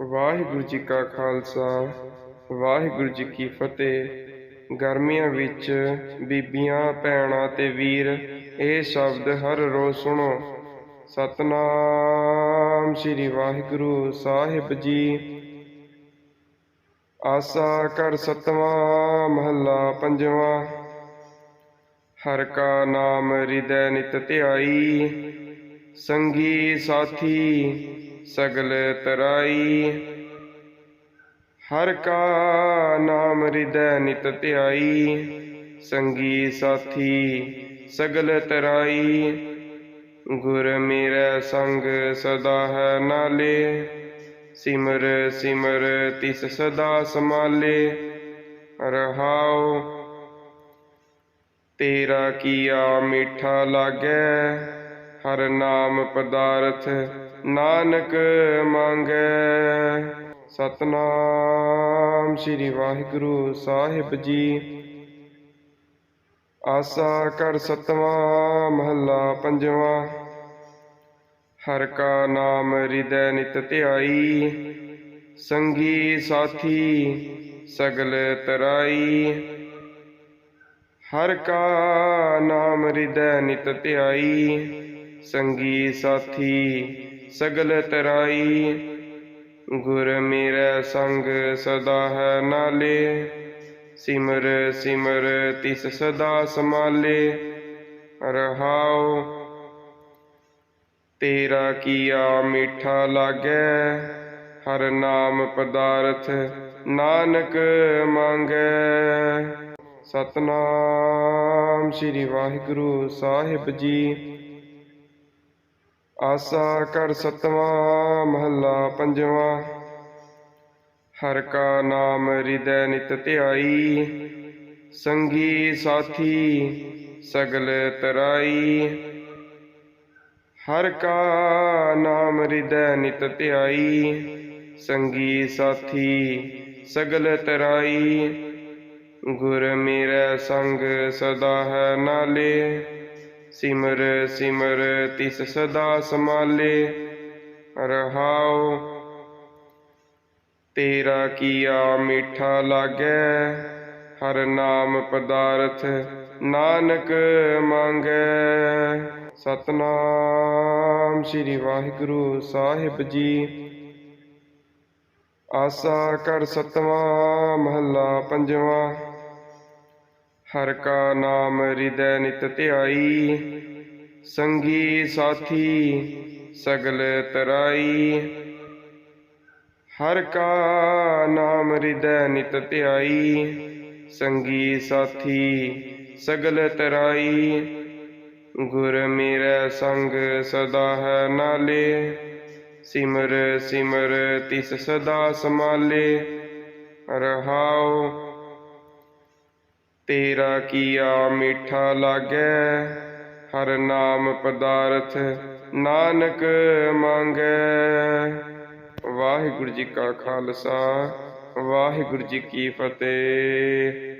ਵਾਹਿਗੁਰੂ ਜੀ ਕਾ ਖਾਲਸਾ, ਵਾਹਿਗੁਰੂ ਜੀ ਕੀ ਫਤਿਹ। ਗਰਮੀਆਂ ਵਿੱਚ ਬੀਬੀਆਂ, ਭੈਣਾਂ ਤੇ ਵੀਰ, ਇਹ ਸ਼ਬਦ ਹਰ ਰੋਜ਼ ਸੁਣੋ। ਸਤਨਾਮ ਸ੍ਰੀ ਵਾਹਿਗੁਰੂ ਸਾਹਿਬ ਜੀ। ਆਸਾ ਕਰ ਸਤਵਾਂ, ਮਹੱਲਾ ਪੰਜਵਾਂ। ਹਰ ਕਾ ਨਾਮ ਹਿਰਦੈ ਨਿਤ ਧਿਆਈ। ਸੰਗੀ ਸਾਥੀ ਸਗਲ ਤਰਾਈ। ਹਰ ਕਾ ਨਾਮ ਹਿਰਦੈ ਨਿਤ ਧਿਆਈ। ਸੰਗੀ ਸਾਥੀ ਸਗਲ ਤਰਾਈ। ਗੁਰ ਮੇਰਾ ਸੰਗ ਸਦਾ ਹੈ ਨਾਲੇ। ਸਿਮਰ ਸਿਮਰ ਤਿਸ ਸਦਾ ਸਮਾਲੇ। ਰਹਾਉ, ਤੇਰਾ ਕੀਆ ਮਿੱਠਾ ਲਾਗੈ। ਹਰ ਨਾਮ ਪਦਾਰਥ ਨਾਨਕ ਮੰਗੈ। ਸਤਨਾਮ ਸ੍ਰੀ ਵਾਹਿਗੁਰੂ ਸਾਹਿਬ ਜੀ। ਆਸਾ ਕਰ ਸਤਵਾਂ ਮਹੱਲਾ ਪੰਜਵਾਂ। ਹਰ ਕਾ ਨਾਮ ਹਿਰਦੈ ਨਿਤ ਧਿਆਈ। ਸੰਗੀ ਸਾਥੀ ਸਗਲ ਤਰਾਈ। ਹਰ ਕਾ ਨਾਮ ਹਿਰਦੈ ਨਿਤ ਧਿਆਈ। ਸੰਗੀ ਸਾਥੀ, ਸਗਲ ਤਰਾਈ। ਗੁਰ ਮੇਰਾ ਸੰਗ ਸਦਾ ਹੈ ਨਾਲੇ। ਸਿਮਰ ਸਿਮਰ ਤਿਸ ਸਦਾ ਸਮਾਲੇ ਰਹਾਉ, ਤੇਰਾ ਕੀਆ ਮਿੱਠਾ ਲਾਗੇ। ਹਰ ਨਾਮ ਪਦਾਰਥ ਨਾਨਕ ਮੰਗੈ। ਸਤਨਾਮ ਸ੍ਰੀ ਵਾਹਿਗੁਰੂ ਸਾਹਿਬ ਜੀ। ਆਸਾ ਕਰ ਸਤਵਾਂ, ਮਹੱਲਾ ਪੰਜਵਾਂ। ਹਰ ਕਾ ਨਾਮ ਹਿਰਦੈ ਨਿਤ ਧਿਆਈ, ਸੰਗੀ ਸਾਥੀ ਸਗਲ ਤਰਾਈ। ਹਰ ਕਾ ਨਾਮ ਹਿਰਦੈ ਨਿਤ ਧਿਆਈ, ਸੰਗੀ ਸਾਥੀ ਸਗਲ ਤਰਾਈ। ਗੁਰ ਮੇਰੇ ਸੰਗ ਸਦਾ ਹੈ ਨਾਲੇ। ਸਿਮਰ ਸਿਮਰ, ਤਿਸ ਸਦਾ ਸਮਾਲੇ ਰਹਾਉ। ਤੇਰਾ ਕੀਆ ਮਿੱਠਾ ਲਾਗੈ, ਹਰ ਨਾਮ ਪਦਾਰਥ ਨਾਨਕ ਮੰਗੈ। ਸਤਨਾਮ ਸ੍ਰੀ ਵਾਹਿਗੁਰੂ ਸਾਹਿਬ ਜੀ। ਆਸਾ ਕਰ ਸਤਵਾਂ, ਮਹੱਲਾ ਪੰਜਵਾਂ। ਹਰ ਕਾ ਨਾਮ ਹਿਰਦੈ ਨਿਤ ਧਿਆਈ, ਸੰਗੀ ਸਾਥੀ ਸਗਲ ਤਰਾਈ। ਹਰ ਕਾ ਨਾਮ ਹਿਰਦੈ ਨਿਤ ਧਿਆਈ, ਸੰਗੀ ਸਾਥੀ ਸਗਲ ਤਰਾਈ। ਗੁਰ ਮੇਰਾ ਸੰਗ ਸਦਾ ਹੈ ਨਾਲੇ, ਸਿਮਰ ਸਿਮਰ ਤਿਸ ਸਦਾ ਸਮਾਲੇ ਰਹਾਓ ਤੇਰਾ ਕੀਆ ਮਿੱਠਾ ਲਾਗੈ, ਹਰ ਨਾਮ ਪਦਾਰਥ ਨਾਨਕ ਮੰਗੈ। ਵਾਹਿਗੁਰੂ ਜੀ ਕਾ ਖਾਲਸਾ, ਵਾਹਿਗੁਰੂ ਜੀ ਕੀ ਫਤਿਹ।